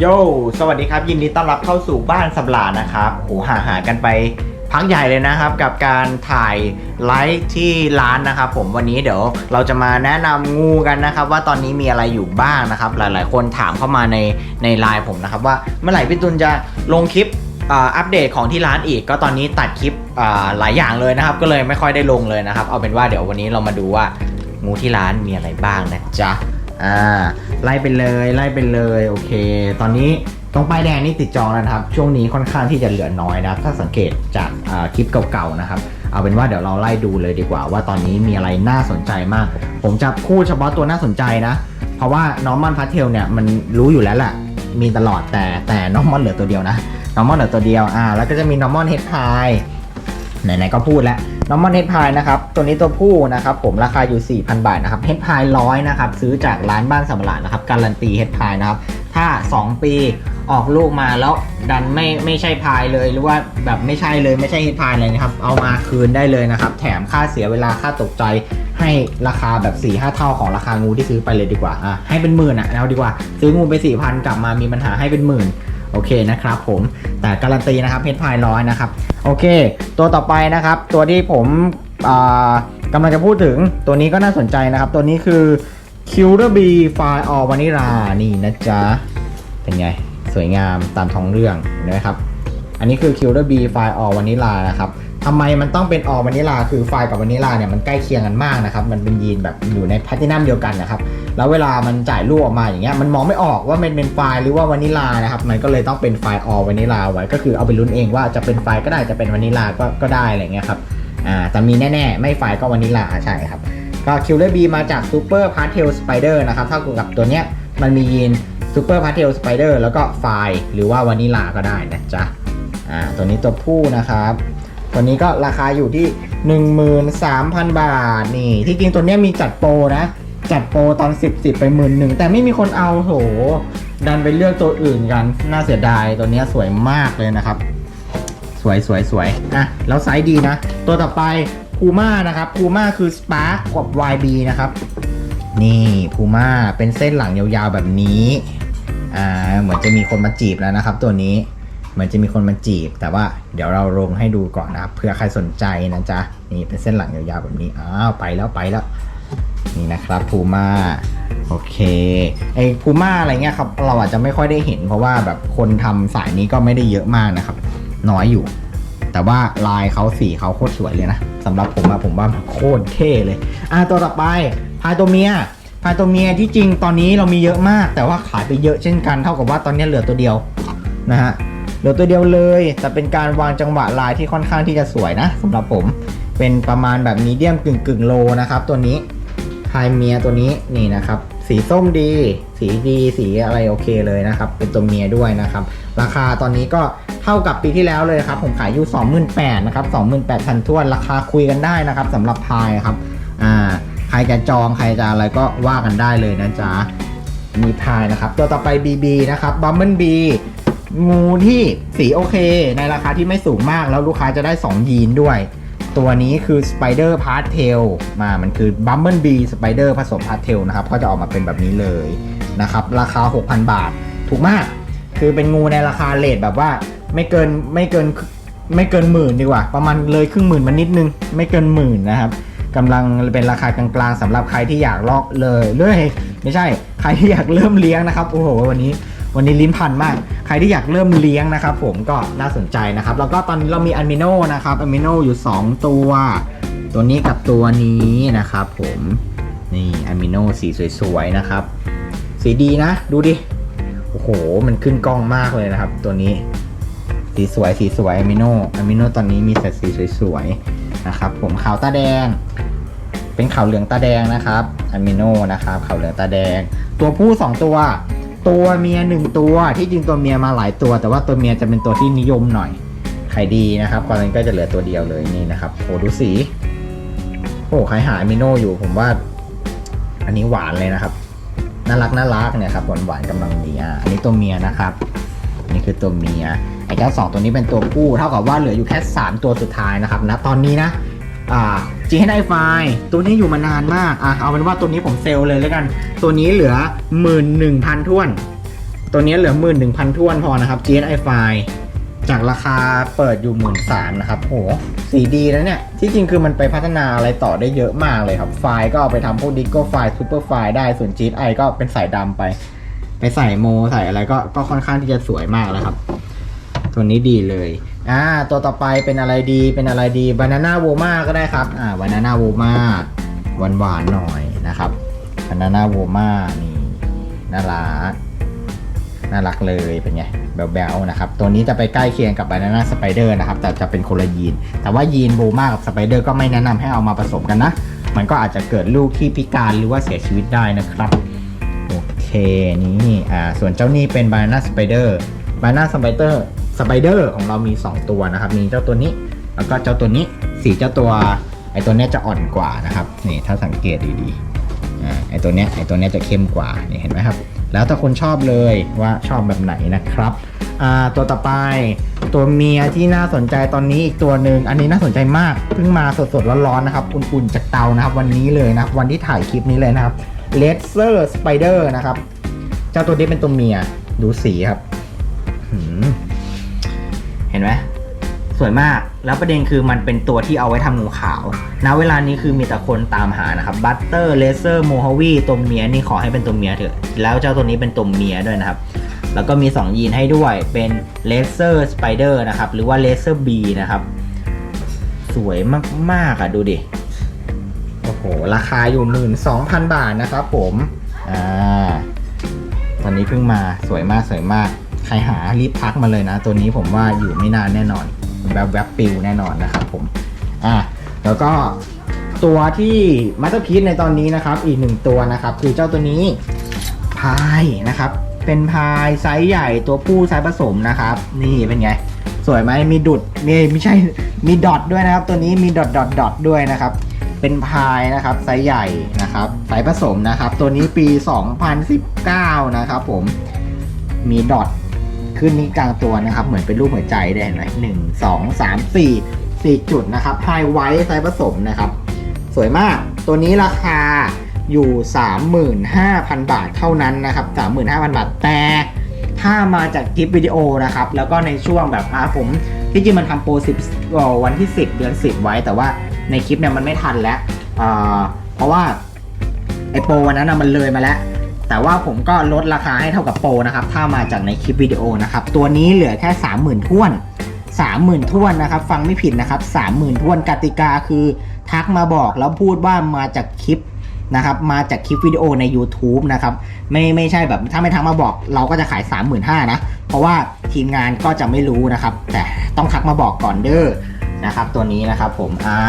โย สวัสดีครับ ยินดีต้อนรับเข้าสู่บ้านสับหลานะครับโหหาหากันไปพักใหญ่เลยนะครับกับการถ่ายไลฟ์ที่ร้านนะครับผมวันนี้เดี๋ยวเราจะมาแนะนำงูกันนะครับ ว่าตอนนี้มีอะไรอยู่บ้างนะครับ หลายๆ คนถามเข้ามาในในไลน์ผมนะครับ ว่าเมื่อไหร่พี่ตุลจะลงคลิปอัปเดตของที่ร้านอีก ก็ตอนนี้ตัดคลิปหลายอย่างเลยนะครับ ก็เลยไม่ค่อยได้ลงเลยนะครับ เอาเป็นว่าเดี๋ยววันนี้เรามาดูว่างูที่ร้านมีอะไรบ้างนะจ๊ะอ่า ไล่ไปเลยไล่ไปเลยโอเค ตอนนี้ตรงป้ายแดงนี่ติดจองแล้วนะครับ ช่วงนี้ค่อนข้างที่จะเหลือน้อยนะครับ ถ้าสังเกตจากคลิปเก่าๆนะครับ เอาเป็นว่าเดี๋ยวเราไล่ดูเลยดีกว่า ว่าตอนนี้มีอะไรน่าสนใจมาก ผมจะพูดเฉพาะตัวน่าสนใจนะ เพราะว่าน้องมอนพาเทลเนี่ยมันรู้อยู่แล้วแหละมีตลอดแต่แต่น้องมอนเหลือตัวเดียวนะน้องมอนเหลือตัวเดียวอ่าแล้วก็จะมีน้องมอนเฮดพายไหนๆก็พูดแล้ว น้องมอนเฮดพายนะครับ ตัวนี้ตัวผู้นะครับผมราคาอยู่ 4,000 บาทนะครับเฮดพายร้อยนะครับ ซื้อจากร้านบ้านสำราญนะครับ การันตีเฮดพายนะครับ ถ้า 2 ปีออกลูกมาแล้วดันไม่ไม่ใช่พายเลยหรือว่าแบบไม่ใช่เลยไม่ใช่เฮดพายเลยนะครับ เอามาคืนได้เลยนะครับ แถมค่าเสียเวลาค่าตกใจให้ราคาแบบ4 5เท่าของราคางูที่ซื้อไปเลยดีกว่าอะให้เป็นหมื่นอะเอาดีกว่า ซื้องูไป4,000กลับมามีปัญหาให้เป็นหมื่น โอเคนะครับผมแต่การันตีนะครับเพชรพายร้อยนะครับโอเค ตัวต่อไปนะครับตัวที่ผมกำลังจะพูดถึงตัวนี้ก็น่าสนใจนะครับ ตัวนี้คือ q r b f i All Vanilla นี่นะจ๊ะ เป็นไง สวยงามตามท้องเรื่องเห็นะครับ อันนี้คือ q r b f i All Vanilla นะครับ ทำไมมันต้องเป็น All Vanilla คือไฟกับวานิลาเนี่ยมันใกล้เคียงกันมากนะครับ มันเป็นยีนแบบอยู่ในแพลตินัมเดียวกันนะครับ แล้วเวลามันจ่ายลูกออกมาอย่างเงี้ย มันมองไม่ออกว่ามันเป็นไฟล์หรือว่าวานิลานะครับ มันก็เลยต้องเป็นไฟล์ออวานิลาไว้ ก็คือเอาไปลุ้นเองว่าจะเป็นไฟล์ก็ได้ จะเป็นวานิลาก็ก็ได้อะไรเงี้ยครับ อ่า แต่มีแน่ๆ ไม่ไฟล์ก็วานิลาใช่ครับ ก็คิวเลอร์บีมาจากซูเปอร์พาร์เทลสไปเดอร์นะครับ เท่ากับตัวเนี้ยมันมียีนซูเปอร์พาร์เทลสไปเดอร์แล้วก็ไฟล์หรือว่าวานิลาก็ได้นะจ๊ะ อ่า ตัวนี้ตัวผู้นะครับ ตัวนี้ก็ราคาอยู่ที่ 13,000 บาทนี่ ที่จริงตัวเนี้ยมีจัดโปรนะ จัดโปรตอน 10 10 ไปหมื่นหนึ่งแต่ไม่มีคนเอาโถดันไปเลือกตัวอื่นกัน น่าเสียดายตัวเนี้ยสวยมากเลยนะครับ สวยสวยสวยอะแล้วไซส์ดีนะ ตัวต่อไปพูม่านะครับพูม่าคือ Spark กับ YB นะครับ นี่พูม่าเป็นเส้นหลังยาวๆแบบนี้อ่าเหมือนจะมีคนมาจีบแล้วนะครับ ตัวนี้ มือนจะมีคนมาจีบ แต่ว่าเดี๋ยวเราลงให้ดูก่อนนะครับเผื่อใครสนใจนะจ๊ะนี่เป็นเส้นหลังยาวๆแบบนี้อ้าวไปแล้วไปแล้วนี่นะครับพูม่าโอเคไอพูม่าอะไรเงี้ยครับเราอาจจะไม่ค่อยได้เห็น เพราะว่าแบบคนทำสายนี้ก็ไม่ได้เยอะมากนะครับ น้อยอยู่ แต่ว่าลายเขาสีเขาโคตรสวยเลยนะสำหรับผมอะผมว่าโคตรเท่เลย อะตัวต่อไปพายตัวเมียพายตัวเมียที่จริงตอนนี้เรามีเยอะมาก แต่ว่าขายไปเยอะเช่นกันเท่ากับว่าตอนนี้เหลือตัวเดียวนะฮะ ลือตัวเดียวเลยแต่เป็นการวางจังหวะลายที่ค่อนข้างที่จะสวยนะสำหรับผมเป็นประมาณแบบมีเดียมกึ่งกึ่งโลนะครับ ตัวนี้พายเมียตัวนี้นี่นะครับ สีส้มดี สีดีสีอะไรโอเคเลยนะครับ เป็นตัวเมียด้วยนะครับ ราคาตอนนี้ก็เท่ากับปีที่แล้วเลยครับผมขายอยู่ 28,000นะครับ28,000ท้วนราคาคุยกันได้นะครับสำหรับพายครับอ่าใครจะจองใครจะอะไรก็ว่ากันได้เลยนะจ๊ะมีพายนะครับ ตัวต่อไป BB นะครับบัมเบิลบี งูที่สีโอเค ในราคาที่ไม่สูงมากแล้วลูกค้าจะได้ 2 ยีนด้วย ตัวนี้คือ Spider p a s t e l มามันคือ Bumble Bee Spider ผสม p a s t e l นะครับ ก็จะออกมาเป็นแบบนี้เลยนะครับ ราคา 6,000 บาท ถูกมาก คือเป็นงูในราคาเลทแบบว่าไม่เกินไม่เกินไม่เกินหมื่นดีกว่า ประมาณเลยครึ่งหมื่นมานิดนึง ไม่เกินหมื่นนะครับกำลังเป็นราคากลางๆสำหรับใครที่อยากลอกเลยเลยไม่ใช่ใครที่อยากเริ่มเลี้ยงนะครับโอ้โหวันนี้ วันนี้ลิ้นพันมาก ใครที่อยากเริ่มเลี้ยงนะครับผมก็น่าสนใจนะครับ แล้วก็ตอนนี้เรามีอะมิโนนะครับอะมิโนอยู่ 2 ตัว ตัวนี้กับตัวนี้นะครับผมนี่อะมิโนสีสวยๆนะครับ สีดีนะ ดูดิ โอ้โห มันขึ้นกล้องมากเลยนะครับ ตัวนี้ สีสวยสีสวยอะมิโนอะมิโนตอนนี้มีแต่สีสวยๆนะครับผมขาวตาแดง เป็นขาวเหลืองตาแดงนะครับอะมิโนนะครับขาวเหลืองตาแดง ตัวผู้ 2 ตัว ตัวเมียหนึ่งตัวที่จริงตัวเมียมาหลายตัว แต่ว่าตัวเมียจะเป็นตัวที่นิยมหน่อยขายดีนะครับตอนนี้ก็จะเหลือตัวเดียวเลยนี่นะครับโอ้ดูสีโอ้ใครหาอะมิโนอยู่ผมว่า อันนี้หวานเลยนะครับน่ารักน่ารักเนี่ยครับหวานหวานกำลังดีอะอันนี้ตัวเมียนะครับ นี่คือตัวเมียไอ้เจ้าสองตัวนี้เป็นตัวผู้เท่ากับว่าเหลืออยู่แค่สามตัวสุดท้ายนะครับนะตอนนี้นะ อ่า GHI f i ตัวนี้อยู่มานานมากอะเอาเป็นว่าตัวนี้ผมเซลเลยแล้วกัน ตัวนี้เหลือ 11,000ท้วน ตัวนี้เหลือหมื่นหนึ่งพันท่วนพอนะครับ GSI ไฟจากราคาเปิดอยู่หมื่นสามนะครับโหสีดีนะเนี่ย ที่จริงคือมันไปพัฒนาอะไรต่อได้เยอะมากเลยครับ ไฟล์ก็เอาไปทำพวกดิโก้ไฟล์ซูเปอร์ไฟล์ได้ ส่วน GSI ก็เป็นสายดำไป ไปใส่โม ใส่อะไรก็ก็ค่อนข้างที่จะสวยมากแล้วครับ ตัวนี้ดีเลย อ่าตัวต่อไปเป็นอะไรดีเป็นอะไรดีบานาน่าโวมาก็ได้ครับอ่าบานาน่าโวมาหวานหวานๆหน่อยนะครับบานาน่าโวมานี่น่ารักน่ารักเลยเป็นไงแบลๆนะครับ ตัวนี้จะไปใกล้เคียงกับบานาน่าสไปเดอร์นะครับ แต่จะเป็นคนละยีน แต่ว่ายีนโบมากับสไปเดอร์ก็ไม่แนะนำให้เอามาผสมกันนะ มันก็อาจจะเกิดลูกที่พิการหรือว่าเสียชีวิตได้นะครับ โอเค นี่อ่าส่วนเจ้านี่เป็นบานาน่าสไปเดอร์บานาน่าสไปเดอร์ สไปเดอร์ของเรามี 2 ตัวนะครับ มีเจ้าตัวนี้ แล้วก็เจ้าตัวนี้สีเจ้าตัวไอตัวเนี้ยจะอ่อนกว่านะครับนี่ถ้าสังเกตดีๆอ่าไอตัวเนี้ยไอตัวเนี้ยจะเข้มกว่านี่เห็นไหมครับ แล้วแต่คนชอบเลยว่าชอบแบบไหนนะครับอ่าตัวต่อไปตัวเมียที่น่าสนใจตอนนี้อีกตัวหนึ่งอันนี้น่าสนใจมากเพิ่งมาสดๆร้อนๆนะครับอุ่นๆจากเตานะครับ วันนี้เลยนะวันที่ถ่ายคลิปนี้เลยนะครับเลเซอร์สไปเดอร์นะครับ เจ้าตัวนี้เป็นตัวเมียดูสีครับ เห็นไหมสวยมาก แล้วประเด็นคือมันเป็นตัวที่เอาไว้ทำงูขาวณเวลานี้คือมีแต่คนตามหานะครับบัตเตอร์เลเซอร์โมฮาวีตัวเมียนี่ขอให้เป็นตัวเมียเถอะ แล้วเจ้าตัวนี้เป็นตัวเมียด้วยนะครับ แล้วก็มี 2 ยีนให้ด้วยเป็นเลเซอร์สไปเดอร์นะครับ หรือว่าเลเซอร์บีนะครับ สวยมาก ๆ อะ ดูดิ โอ้โห ราคาอยู่ 12,000 บาทนะครับผม อ่า ตอนนี้เพิ่งมาสวยมากสวยมาก ใครหารีบพักมาเลยนะ ตัวนี้ผมว่าอยู่ไม่นานแน่นอนแบบแวบปิวแน่นอนนะครับผมอ่าแล้วก็ตัวที่มาสเตอร์พีซในตอนนี้นะครับอีกหนึ่งตัวนะครับ คือเจ้าตัวนี้พายนะครับ เป็นพายไซส์ใหญ่ตัวผู้ไซส์ผสมนะครับ นี่เป็นไง สวยไหมมีดุดมีไม่ใช่มีดอทด้วยนะครับ ตัวนี้มีดอทดอทดอทด้วยนะครับ เป็นพายนะครับไซส์ใหญ่นะครับไซส์ผสมนะครับ ตัวนี้ปี 2019 นะครับผมมีดอท ขึ้นนี้กลางตัวนะครับ เหมือนเป็นรูปหัวใจได้เห็นไหมหนึ่งสองสามสี่สี่จุดนะครับไฮไวท์ไซส์ผสมนะครับ สวยมากตัวนี้ราคาอยู่ 35,000 บาทเท่านั้นนะครับ 35,000 บาท แต่ถ้ามาจากคลิปวิดีโอนะครับ แล้วก็ในช่วงแบบอ่าผมที่จริงมันทำโปร10วันที่ 10 เดือน 10 ไว้ แต่ว่าในคลิปเนี่ยมันไม่ทันแล้ว เพราะว่าไอโปรวันนั้นมันเลยมาแล้ว แต่ว่าผมก็ลดราคาให้เท่ากับโปรนะครับ ถ้ามาจากในคลิปวิดีโอนะครับ ตัวนี้เหลือแค่ 30,000ท้วน 30,000ท้วนนะครับ ฟังไม่ผิดนะครับ 30,000ท้วนกติกาคือ ทักมาบอกแล้วพูดว่ามาจากคลิปนะครับมาจากคลิปวิดีโอใน YouTube นะครับไม่ไม่ใช่แบบถ้าไม่ทักมาบอก เราก็จะขาย 35,000นะเพราะว่าทีมงานก็จะไม่รู้นะครับ แต่ต้องทักมาบอกก่อนเด้อนะครับ ตัวนี้นะครับผมอ่า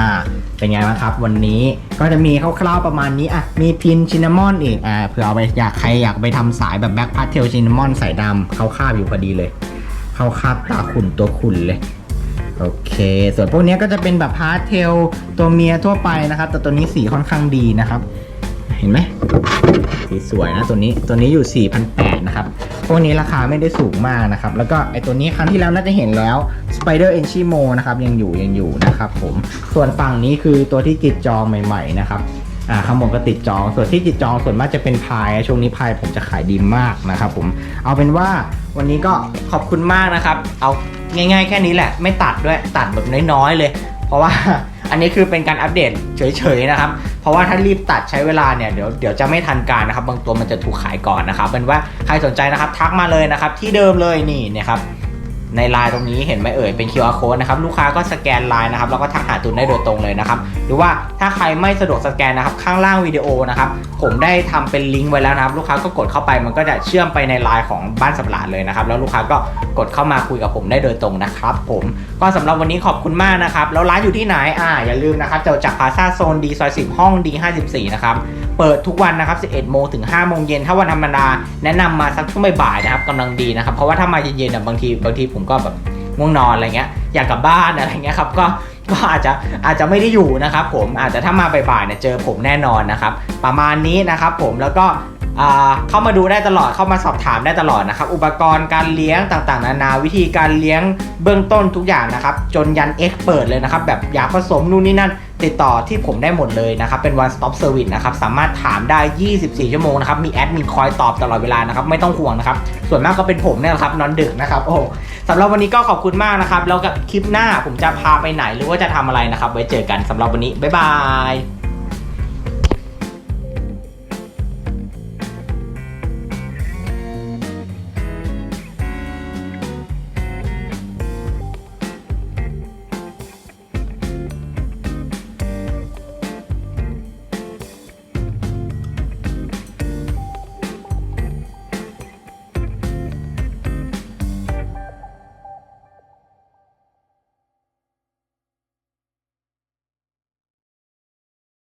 เป็นไงบ้างครับ วันนี้ก็จะมีคร่าวๆประมาณนี้อะมีพินชินนามอนอีกอ่าเผื่อเอาไปอยากใครอยากไปทำสายแบบแบ็คพาสเทลชินนามอนสายดำเขาคาบอยู่พอดีเลยเขาคาบตาขุ่นตัวขุ่นเลยโอเค ส่วนพวกนี้ก็จะเป็นแบบพาสเทลตัวเมียทั่วไปนะครับ แต่ตัวนี้สีค่อนข้างดีนะครับ เห็นไหมสีสวยนะตัวนี้ตัวนี้อยู่ 4,800 นะครับ พวกนี้ราคาไม่ได้สูงมากนะครับ แล้วก็ไอตัวนี้ครั้งที่แล้วน่าจะเห็นแล้ว Spider e n c h i m o นะครับ ยังอยู่ยังอยู่นะครับผม ส่วนฝั่งนี้คือตัวที่ติดจองใหม่ๆนะครับอ่าข้างบนก็ติดจอง ส่วนที่ติดจองส่วนมากจะเป็นพาย ช่วงนี้พายผมจะขายดีมากนะครับผม เอาเป็นว่าวันนี้ก็ขอบคุณมากนะครับ เอาง่าย ๆ แค่นี้แหละ ไม่ตัดด้วย ตัดแบบน้อยๆเลย เพราะว่า อันนี้คือเป็นการอัปเดตเฉยๆนะครับ เพราะว่าถ้ารีบตัดใช้เวลาเนี่ยเดี๋ยวเดี๋ยวจะไม่ทันการนะครับ บางตัวมันจะถูกขายก่อนนะครับเป็นว่าใครสนใจนะครับทักมาเลยนะครับที่เดิมเลยนี่นะครับ ในไลน์ตรงนี้เห็นไหมเอ่ยเป็น QR code นะครับลูกค้าก็สแกนไลน์นะครับแล้วก็ทักหาตุนได้โดยตรงเลยนะครับหรือว่าถ้าใครไม่สะดวกสแกนนะครับข้างล่างวิดีโอนะครับผมได้ทำเป็นลิงก์ไว้แล้วนะครับลูกค้าก็กดเข้าไปมันก็จะเชื่อมไปในไลน์ของบ้านสับหลาดเลยนะครับแล้วลูกค้าก็กดเข้ามาคุยกับผมได้โดยตรงนะครับผมก็สำหรับวันนี้ขอบคุณมากนะครับแล้วร้านอยู่ที่ไหนอ่าอย่าลืมนะครับเจ้าจากพาซาโซนดีซอย10ห้องดี54นะครับเปิดทุกวันนะครับ 11 โมงถึง 5 โมงเย็นถ้าวันธรรมดาแนะนำมาสักช่วงบ่ายๆนะครับกำลังดีนะครับเพราะว่าถ้ามาเย็นๆอะบางทีบางทีผมก็แบบง่วงนอนอะไรเงี้ยอยากกลับบ้านอะไรเงี้ยครับก็ก็อาจจะอาจจะไม่ได้อยู่นะครับผมอาจจะถ้ามาบ่ายๆเนี่ยเจอผมแน่นอนนะครับประมาณนี้นะครับผมแล้วก็เข้ามาดูได้ตลอดเข้ามาสอบถามได้ตลอดนะครับ อุปกรณ์การเลี้ยงต่างๆ นานาวิธีการเลี้ยงเบื้องต้นทุกอย่างนะครับ จนยันเอ็กเปิดเลยนะครับ แบบยาผสมนู่นนี่นั่น ติดต่อที่ผมได้หมดเลยนะครับ เป็น one stop service นะครับ สามารถถามได้ 24 ชั่วโมงนะครับ มีแอดมินคอยตอบตลอดเวลานะครับ ไม่ต้องห่วงนะครับ ส่วนมากก็เป็นผมเนี่ยแหละครับ นอนดึกนะครับ โอ้สำหรับวันนี้ก็ขอบคุณมากนะครับ แล้วกับคลิปหน้าผมจะพาไปไหนหรือว่าจะทำอะไรนะครับ ไว้เจอกันสำหรับวันนี้ บ๊ายบาย